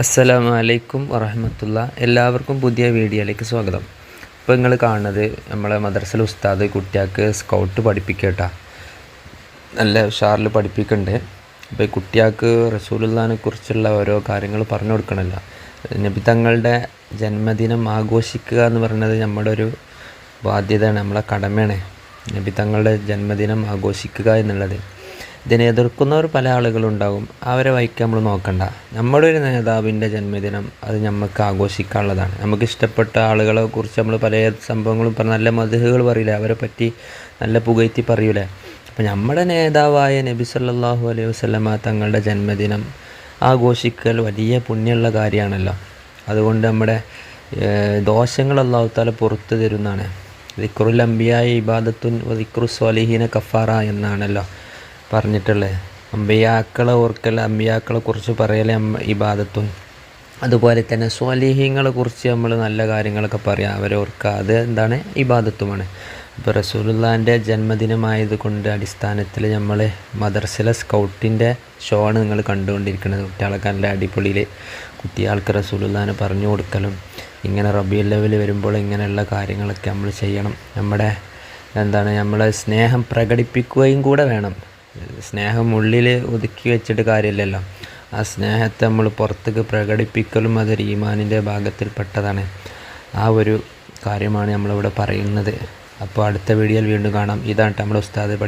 അസ്സലാമു അലൈക്കും വറഹമത്തുള്ള. എല്ലാവർക്കും പുതിയ വീഡിയോയിലേക്ക് സ്വാഗതം. ഇപ്പോൾ നിങ്ങൾ കാണുന്നത് നമ്മളെ മദ്രസയിൽ ഉസ്താദ് കുട്ടികൾക്ക് സ്കൗട്ട് പഠിപ്പിക്കട്ടാ. നല്ല ഉഷാറിൽ പഠിപ്പിക്കുന്നുണ്ട് അപ്പോൾ ഈ കുട്ടികൾക്ക് റസൂലുള്ളാനെ കുറിച്ചുള്ള ഓരോ കാര്യങ്ങൾ പറഞ്ഞു കൊടുക്കണമല്ലോ നബി തങ്ങളുടെ ജന്മദിനം ആഘോഷിക്കുക എന്ന് പറയുന്നത് നമ്മുടെ ഒരു ബാധ്യതയാണ് നമ്മളെ കടമയാണ്. നബി തങ്ങളുടെ ജന്മദിനം ആഘോഷിക്കുക എന്നുള്ളത്. ഇതിനെ എതിർക്കുന്നവർ പല ആളുകളുണ്ടാകും അവരെ വഴിക്ക് നമ്മൾ നോക്കണ്ട. നമ്മുടെ ഒരു നേതാവിന്റെ ജന്മദിനം അത് നമുക്ക് ആഘോഷിക്കാനുള്ളതാണ്. നമുക്ക് ഇഷ്ടപ്പെട്ട ആളുകളെ കുറിച്ച് നമ്മൾ പല സംഭവങ്ങളും പറഞ്ഞ നല്ല മധുഹകൾ പറയില്ലേ? അവരെ പറ്റി നല്ല പുകഴ്ത്തി പറയൂലേ? അപ്പം നമ്മുടെ നേതാവായ നബി സല്ലാഹു അലൈഹി വസ്ലമ തങ്ങളുടെ ജന്മദിനം ആഘോഷിക്കൽ വലിയ പുണ്യമുള്ള കാര്യമാണല്ലോ. അതുകൊണ്ട് നമ്മുടെ ദോഷങ്ങൾ അള്ളാഹുത്താല പുറത്തു തരുന്നതാണ്. ദിക്റുൽ അംബിയായ ഇബാദത്തുൻ ദിക്റു സ്വാലിഹീന കഫാറ എന്നാണല്ലോ. പറഞ്ഞിട്ടുള്ളത് അമ്പിയാക്കളെ ഓർക്കൽ അമ്പിയാക്കളെ കുറിച്ച് പറയൽ ഇബാദത്തും അതുപോലെ തന്നെ സ്വാലിഹീങ്ങളെ കുറിച്ച് നമ്മൾ നല്ല കാര്യങ്ങളൊക്കെ പറയാം അവരെ ഓർക്കുക അത് എന്താണ്? ഇബാദത്തുമാണ് ഇപ്പോൾ റസൂലുള്ളാന്റെ ജന്മദിനമായത് കൊണ്ട് അടിസ്ഥാനത്തിൽ നമ്മൾ മദർസിലെ സ്കൗട്ടിന്റെ ഷോ ആണ് നിങ്ങൾ കണ്ടുകൊണ്ടിരിക്കുന്നത്. കുട്ടികളൊക്കെ നല്ല അടിപൊളിയിൽ കുട്ടികൾക്ക് റസൂലുള്ളാനെ പറഞ്ഞു കൊടുക്കലും ഇങ്ങനെ റബിയുൽ ലെവൽ വരുമ്പോൾ ഇങ്ങനെയുള്ള കാര്യങ്ങളൊക്കെ നമ്മൾ ചെയ്യണം. നമ്മുടെ എന്താണ്? നമ്മളെ സ്നേഹം പ്രകടിപ്പിക്കുകയും കൂടെ വേണം. സ്നേഹം ഉള്ളിൽ ഒതുക്കി വെച്ചിട്ട് കാര്യമില്ലല്ലോ. ആ സ്നേഹത്തെ നമ്മൾ പുറത്തേക്ക് പ്രകടിപ്പിക്കലും അതൊരു ഈമാനിന്റെ ഭാഗത്തിൽപ്പെട്ടതാണ്. ആ ഒരു കാര്യമാണ് നമ്മളിവിടെ പറയുന്നത്. അപ്പോൾ അടുത്ത വീഡിയോയിൽ വീണ്ടും കാണാം. ഇതാണ് നമ്മുടെ ഉസ്താദ്